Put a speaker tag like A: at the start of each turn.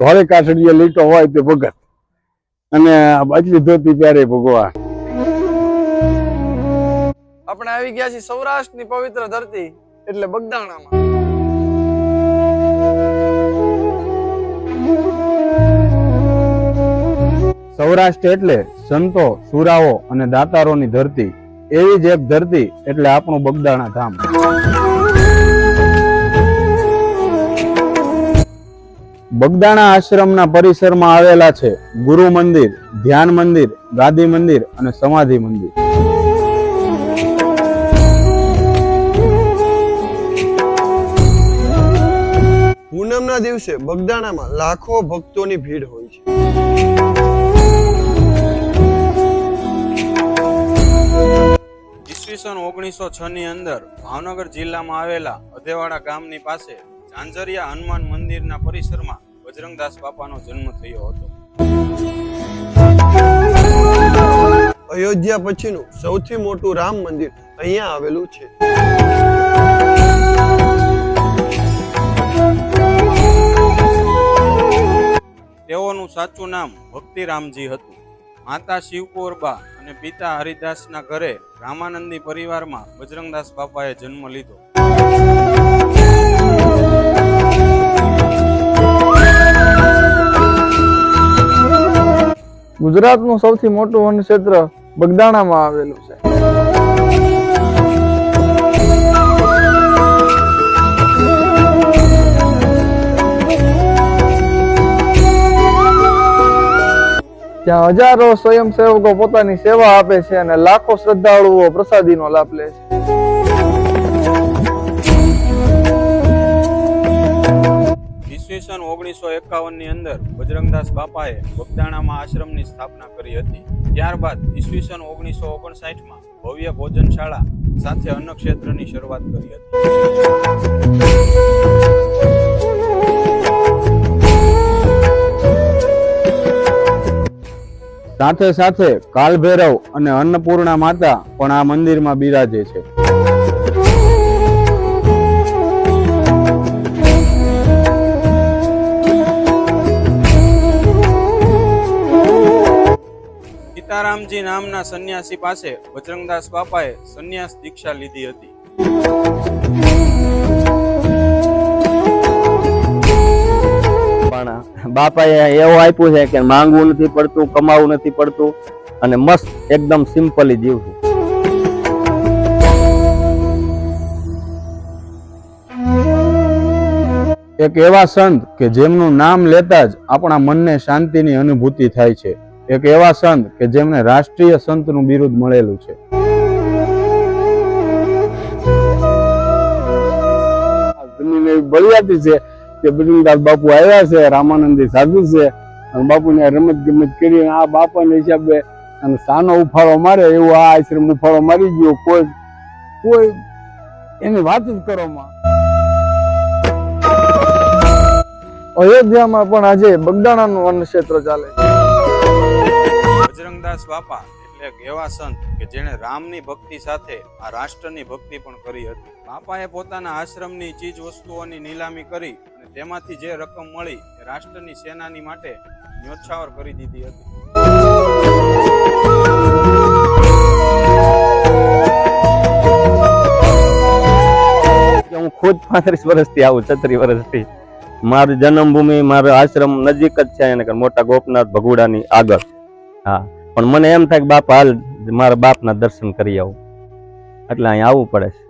A: ધોળે કાસડીએ લીટો હોય તે ભગત. અને બાજલી ધોતી ત્યારે ભગવાન.
B: આપણે આવી ગયા છીએ સૌરાષ્ટ્રની પવિત્ર ધરતી એટલે બગદાણામાં.
A: સૌરાષ્ટ્ર એટલે સંતો સુરાઓ અને દાતારોની ધરતી. એવી જ એક ધરતી એટલે આપણું બગદાણા ધામ. બગદાણા આશ્રમના પરિસરમાં આવેલા છે ગુરુ મંદિર ધ્યાન મંદિર ગાદી મંદિર અને સમાધિ મંદિર.
B: પૂનમના દિવસે બગદાણામાં લાખો ભક્તોની ભીડ હોય છે.
C: ઈસવીસન ઓગણીસો છ ની અંદર ભાવનગર જિલ્લામાં આવેલા અધેવાડા ગામની પાસે ઝાંઝરિયા હનુમાન મંદિરના પરિસરમાં બજરંગદાસ બાપાનો જન્મ થયો હતો.
B: અયોધ્યા પછીનું સૌથી મોટું રામ મંદિર અહીંયા આવેલું છે.
C: તેઓનું સાચું નામ ભક્તિરામજી હતું. માતા શિવકોરબા અને પિતા હરિદાસના ઘરે રામાનંદી પરિવારમાં બજરંગદાસ બાપાએ જન્મ લીધો.
D: ગુજરાતનું સૌથી મોટું વન ક્ષેત્ર બગદાણામાં આવેલું છે. ત્યાં હજારો સ્વયંસેવકો પોતાની સેવા આપે છે અને લાખો શ્રદ્ધાળુઓ પ્રસાદીનો લાભ લે છે.
C: ઓગણીસો એકાવનની અંદર બજરંગદાસ બાપાએ બગદાણામાં આશ્રમની સ્થાપના કરી હતી. ત્યારબાદ ઈસવીસન ઓગણીસો ઓગણસાઠમાં ભવ્ય ભોજનશાળા સાથે અન્નક્ષેત્રની શરૂઆત કરી હતી.
A: સાથે સાથે કાલભૈરવ અને અન્નપૂર્ણા માતા પણ આ મંદિરમાં બિરાજે છે.
C: સીતારામજી નામના સંન્યાસી પાસે બજરંગદાસ બાપાએ સંન્યાસ દીક્ષા લીધી હતી.
E: બાપાએ એવું આપ્યું છે કે માંગવું નથી પડતું, કમાવું નથી પડતું અને મસ્ત એકદમ સિમ્પલી જીવવું
A: એક એવા સંત કે જેમનું નામ લેતા જ આપણા મનને શાંતિની અનુભૂતિ થાય છે. એક એવા સંત કે જેમને રાષ્ટ્રીય સંતનું બિરુદ મળેલું છે. બળિયાતી છે કે બજરંગદાસ બાપુ આવ્યા છે, રામાનંદી સાધુ છે બાપુને રમત ગમત કરી આ બાપાને હિસાબે અને સાનો ઉફાળો મારે એવું આ આશ્રમ ઉફાળો મારી ગયો. કોઈ કોઈ એની વાત જ કરવામાં.
D: અયોધ્યામાં પણ આજે બગદાણાનું વનક્ષેત્ર ચાલે છે.
C: બજરંગદાસ બાપા એટલે એક એવા સંત કે જેણે રામની ભક્તિ સાથે આ રાષ્ટ્રની ભક્તિ પણ કરી હતી. બાપાએ પોતાના આશ્રમની ચીજ વસ્તુઓની નીલામી કરી અને તેમાંથી જે રકમ મળી એ રાષ્ટ્રની સેનાની માટે ન્યોછાવર કરી દીધી હતી.
E: હું ખુદ પાંત્રીસ વર્ષથી આવું, છત્રીસ વર્ષથી. મારી જન્મભૂમિ, મારો આશ્રમ નજીક જ છે, એને મોટા ગોપનાથ ભગુડાની આગળ. હા. પણ મને એમ થાય કે બાપ, હાલ મારા બાપના દર્શન કરી આવું. એટલે અહીંયા આવવું પડે છે.